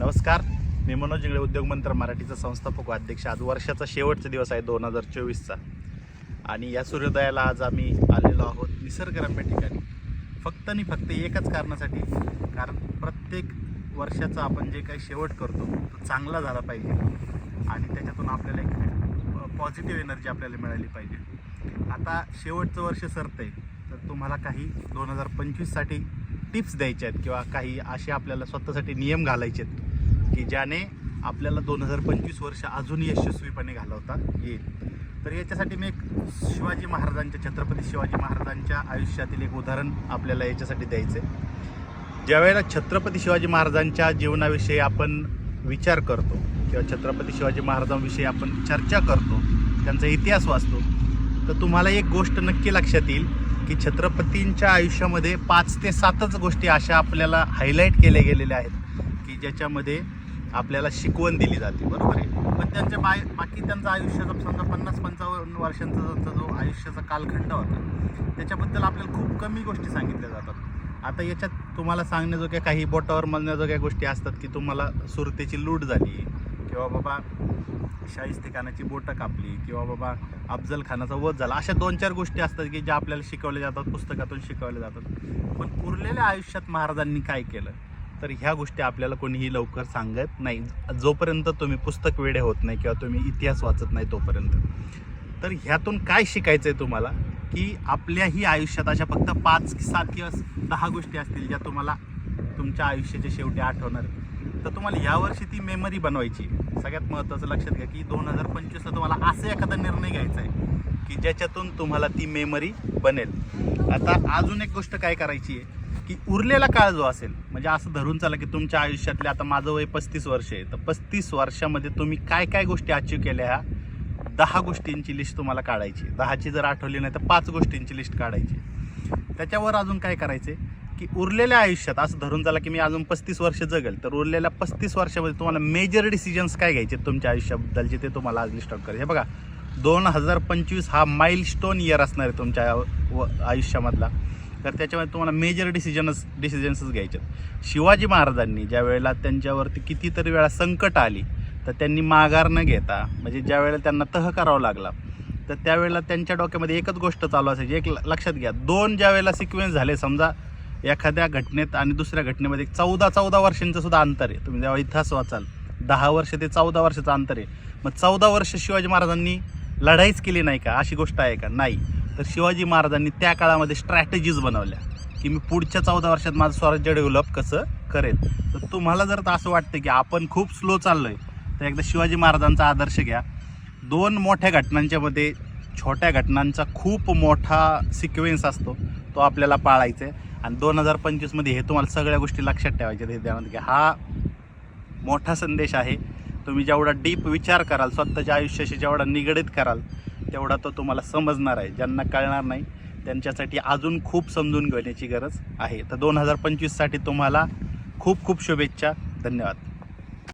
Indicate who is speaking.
Speaker 1: नमस्कार. मी मनोज जिंगळे उद्योग मंत्र मराठीचा संस्थापक व अध्यक्ष. आज वर्षाचा शेवटचा दिवस आहे दोन हजार चोवीसचा. आणि या सूर्योदयाला आज आम्ही आलेलो आहोत निसर्गरम्य ठिकाणी. फक्त आणि फक्त एकच कारणासाठी कारण प्रत्येक वर्षाचा आपण जे काही शेवट करतो तो चांगला झाला पाहिजे. आणि त्याच्यातून आपल्याला एक पॉझिटिव्ह एनर्जी आपल्याला मिळाली पाहिजे. आता शेवटचं वर्ष सरतं आहे तर तुम्हाला काही दोन हजार पंचवीससाठी टिप्स द्यायच्या आहेत किंवा काही असे आपल्याला स्वतःसाठी नियम घालायचे आहेत. की ज्याने आपल्याला दोन हजार पंचवीस वर्ष अजून यशस्वीपणे घालवता येईल. तर याच्यासाठी मी एक शिवाजी महाराजांच्या छत्रपती शिवाजी महाराजांच्या आयुष्यातील एक उदाहरण आपल्याला याच्यासाठी द्यायचं आहे ज्यावेळेला छत्रपती शिवाजी महाराजांच्या जीवनाविषयी आपण विचार करतो किंवा छत्रपती शिवाजी महाराजांविषयी आपण चर्चा करतो त्यांचा इतिहास वाचतो तर तुम्हाला एक गोष्ट नक्की लक्षात येईल की छत्रपतींच्या आयुष्यामध्ये पाच ते सातच गोष्टी अशा आपल्याला हायलाईट केल्या गेलेल्या आहेत. की ज्याच्यामध्ये आपल्याला शिकवण दिली जाते बरोबर आहे? पण त्यांच्या बाय बाकी त्यांचं आयुष्याचा समजा पन्नास पंचावन्न वर्षांचा त्यांचा जो आयुष्याचा कालखंड होता त्याच्याबद्दल आपल्याला खूप कमी गोष्टी सांगितल्या जातात. आता याच्यात तुम्हाला सांगण्याजोग्या काही बोटावर म्हणण्याजोग्या गोष्टी असतात की तुम्हाला सुरतेची लूट झाली किंवा बाबा शाहिस्तेखानाची बोटं कापली किंवा बाबा अफजल खानाचा वध झाला अशा दोन चार गोष्टी असतात की ज्या आपल्याला शिकवल्या जातात पुस्तकातून शिकवल्या जातात. पण उरलेल्या आयुष्यात महाराजांनी काय केलं? तर ह्या गोष्टी आपल्याला कोणीही लवकर सांगत नाही. जोपर्यंत तुम्ही पुस्तक वेडे होत नाही किंवा तुम्ही इतिहास वाचत नाही तोपर्यंत. तर ह्यातून काय शिकायचं आहे तुम्हाला? की आपल्याही आयुष्यात अशा फक्त पाच सात किंवा दहा गोष्टी असतील ज्या तुम्हाला तुमच्या आयुष्याच्या शेवटी आठवणार. तर तुम्हाला यावर्षी ती मेमरी बनवायची. सगळ्यात महत्त्वाचं लक्षात घ्या की दोन हजार पंचवीसला तुम्हाला असं एखादा निर्णय घ्यायचा आहे की ज्याच्यातून तुम्हाला ती मेमरी बनेल. आता अजून एक गोष्ट काय करायची आहे की उरलेला काळ जो असेल म्हणजे असं धरून चला की तुमच्या आयुष्यातले आता माझं वय पस्तीस वर्ष आहे तर पस्तीस वर्षामध्ये तुम्ही काय काय गोष्टी अचीव केल्या ह्या? दहा गोष्टींची लिस्ट तुम्हाला काढायची दहाची जर आठवली नाही तर पाच गोष्टींची लिस्ट काढायची त्याच्यावर अजून काय करायचे की उरलेल्या आयुष्यात असं धरून चला की मी अजून पस्तीस वर्ष जगेल तर उरलेल्या पस्तीस वर्षामध्ये तुम्हाला मेजर डिसिजन्स काय घ्यायचे तुमच्या आयुष्याबद्दलचे ते तुम्हाला आज लिस्ट आउट करायचे. हे बघा दोन हजार पंचवीस हा माइल स्टोन इयर असणार आहे तुमच्या व- आयुष्यामधला. तर त्याच्यामध्ये तुम्हाला मेजर डिसिजनच डिसिजन्सच घ्यायचे शिवाजी महाराजांनी ज्या वेळेला त्यांच्यावरती कितीतरी वेळा संकट आली तर त्यांनी माघार न घेता म्हणजे ज्या वेळेला त्यांना तह करावा लागला तर त्यावेळेला त्यांच्या डोक्यामध्ये एकच गोष्ट चालू असायची. एक लक्षात घ्या दोन ज्या वेळेला सिक्वेन्स झाले समजा एखाद्या घटनेत आणि दुसऱ्या घटनेमध्ये चौदा चौदा वर्षांचं सुद्धा अंतर आहे. तुम्ही जेव्हा इतिहास वाचाल दहा वर्ष ते चौदा वर्षाचं अंतर आहे. मग चौदा वर्ष शिवाजी महाराजांनी लढाईच केली नाही का? अशी गोष्ट आहे का? नाही. तर शिवाजी महाराजांनी त्या काळामध्ये स्ट्रॅटेजीज बनवल्या की मी पुढच्या चौदा वर्षात माझं स्वराज्य डेव्हलप कसं करेल तर तुम्हाला जर असं वाटतं की आपण खूप स्लो चाललोय तर एकदा शिवाजी महाराजांचा आदर्श घ्या. दोन मोठ्या घटनांच्या मध्ये छोट्या घटनांचा खूप मोठा सिक्वेन्स असतो तो आपल्याला पाळायचा आहे. आणि दोन हजार पंचवीसमध्ये हे तुम्हाला सगळ्या गोष्टी लक्षात ठेवायच्या हे घ्या. हा मोठा संदेश आहे. तुम्ही जेवढा डीप विचार कराल स्वतःच्या आयुष्याशी जेवढा निगडीत कराल तेवढा तो तुम्हाला समजणार आहे. ज्यांना कळणार नाही त्यांच्यासाठी अजून खूप समजून घेण्याची गरज आहे. तर दोन हजार पंचवीससाठी तुम्हाला खूप खूप शुभेच्छा. धन्यवाद.